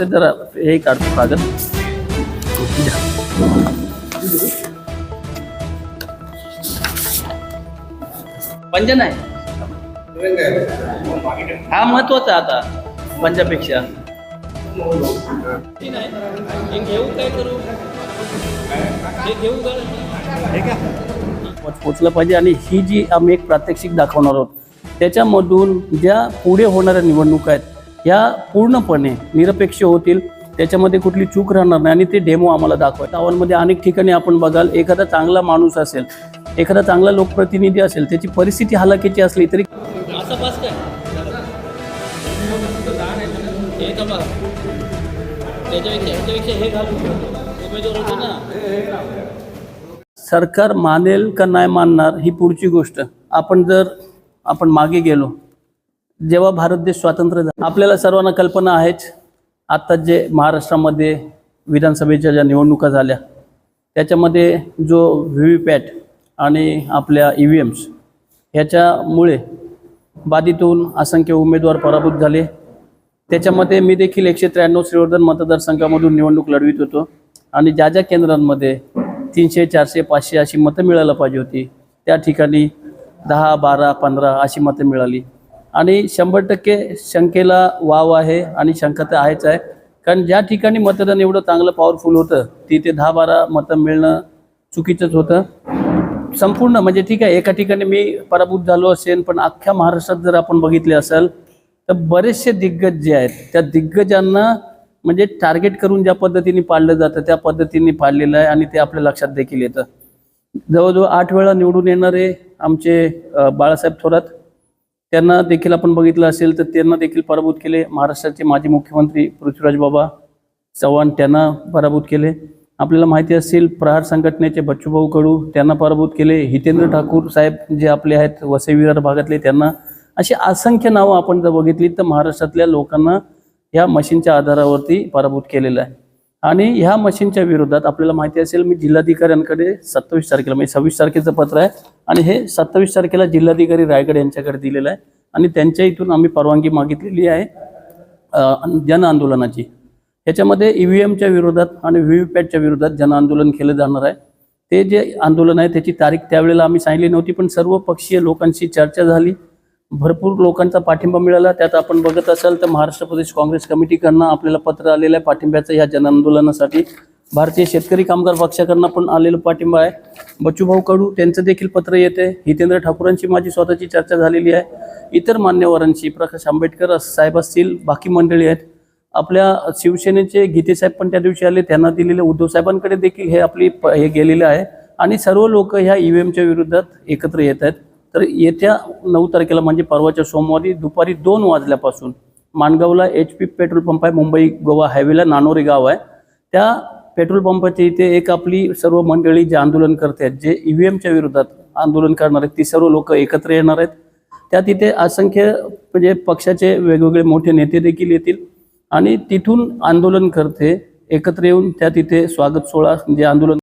ते जरा हे काढतो कागद. पंजन आहे. हा महत्त्वाचा आता पंजापेक्षा घेऊ काय करू? घेऊ पोचलं पाहिजे आणि ही जी आम्ही एक प्रात्यक्षिक दाखवणार आहोत त्याच्यामधून ज्या पुढे होणाऱ्या निवडणुका आहेत या पूर्णपणे निरपेक्ष होतील त्याच्यामध्ये कुठली चूक राहणार नाही. आणि ते डेमो आम्हाला दाखवा गावांमध्ये अनेक ठिकाणी आपण बघाल एखादा चांगला माणूस असेल एखादा चांगला लोकप्रतिनिधी असेल त्याची परिस्थिती हलाखीची असली तरी सरकार मानेल का नाही मानणार ही पुढची गोष्ट. आपण जर आपण मागे गेलो जेव्हा भारत देश स्वातंत्र्य झाला आपल्याला सर्वांना कल्पना आहेच आत्ता जे महाराष्ट्रामध्ये विधानसभेच्या ज्या निवडणुका झाल्या त्याच्यामध्ये जो व्ही व्ही पॅट आणि आपल्या ई व्ही एम्स ह्याच्यामुळे बाधितून असंख्य उमेदवार पराभूत झाले. त्याच्यामध्ये मी देखील एकशे त्र्याण्णव श्रीवर्धन मतदारसंघामधून निवडणूक लढवित होतो आणि ज्या ज्या केंद्रांमध्ये तीनशे चारशे पाचशे अशी मतं मिळायला पाहिजे होती त्या ठिकाणी दहा बारा पंधरा अशी मतं मिळाली. आणि शंभर टक्के शंकेला वाव आहे आणि शंका तर आहेच आहे. कारण ज्या ठिकाणी मतदान एवढं चांगलं पॉवरफुल होतं तिथे दहा बारा मतं मिळणं चुकीचंच होतं. संपूर्ण म्हणजे ठीक आहे एका ठिकाणी मी पराभूत झालो असेल पण अख्ख्या महाराष्ट्रात जर आपण बघितले असेल तर बरेचसे दिग्गज जे आहेत त्या दिग्गजांना म्हणजे टार्गेट करून ज्या पद्धतीने पाळलं जातं त्या पद्धतीने पाळलेलं आहे आणि ते आपल्या लक्षात देखील येतं. जवळजवळ आठ वेळा निवडून येणारे आमचे बाळासाहेब थोरात त्यांना देखील आपण बघितलं असेल तर त्यांना देखील पराभूत केले. महाराष्ट्राचे माजी मुख्यमंत्री पृथ्वीराज बाबा चव्हाण त्यांना पराभूत केले. आपल्याला माहिती असेल प्रहार संघटनेचे बच्चूभाऊ कडू त्यांना पराभूत केले. हितेंद्र ठाकूर साहेब जे आपले आहेत वसई विरार भागातले त्यांना अशी असंख्य नावं आपण जर बघितली तर महाराष्ट्रातल्या लोकांना ह्या मशीनच्या आधारावरती पराभूत केलेलं आहे. आणि ह्या मशीनच्या विरोधात आपल्याला माहिती असेल मी जिल्हाधिकाऱ्यांकडे सत्तावीस तारखेला म्हणजे सव्वीस तारखेचं पत्र आहे. आणि हे सत्तावीस तारखेला जिल्हाधिकारी रायगड यांच्याकडे दिलेलं आहे. आणि त्यांच्या इथून आम्ही परवानगी मागितलेली आहे जन आंदोलनाची. ह्याच्यामध्ये ई व्ही एमच्या विरोधात आणि व्ही व्ही पॅटच्या विरोधात जन आंदोलन केलं जाणार आहे. ते जे आंदोलन आहे त्याची तारीख त्यावेळेला आम्ही सांगितली नव्हती पण सर्व पक्षीय लोकांशी चर्चा झाली. भरपूर लोकांचा पाठिंबा मिळाला. त्यात आपण बघत असाल तर महाराष्ट्र प्रदेश काँग्रेस कमिटीकडनं आपल्याला पत्र आलेलं आहे पाठिंब्याचं या जन आंदोलनासाठी भारतीय शेतकरी कामगार पक्षाकडनं पण आलेलं पाठिंबा आहे. बच्चूभाऊ कडू त्यांचं देखील पत्र येते हितेंद्र ठाकूरांची माझी स्वतःची चर्चा झालेली आहे. इतर मान्यवरांशी प्रकाश आंबेडकर साहेब असतील बाकी मंडळी आहेत. आपल्या शिवसेनेचे गीतेसाहेब पण त्या दिवशी आले. त्यांना दिलेले उद्धव साहेबांकडे देखील हे आपली प- हे गेलेलं आहे. आणि सर्व लोक ह्या ई व्ही एमच्या विरोधात एकत्र येत आहेत. तर येत्या नऊ तारखेला म्हणजे परवाच्या सोमवारी दुपारी दोन वाजल्यापासून माणगावला एच पी पेट्रोल पंप आहे मुंबई गोवा हायवेला नानोरी गाव आहे. त्या पेट्रोल पंपाच्या इथे एक आपली सर्व मंडळी जे आंदोलन करते आहेत जे ई व्ही एमच्या विरोधात आंदोलन करणार आहेत ती सर्व लोक एकत्र येणार आहेत. त्या तिथे असंख्य म्हणजे पक्षाचे वेगवेगळे मोठे नेते देखील येतील आणि तिथून आंदोलन करते एकत्र येऊन त्या तिथे स्वागत सोहळा जे आंदोलन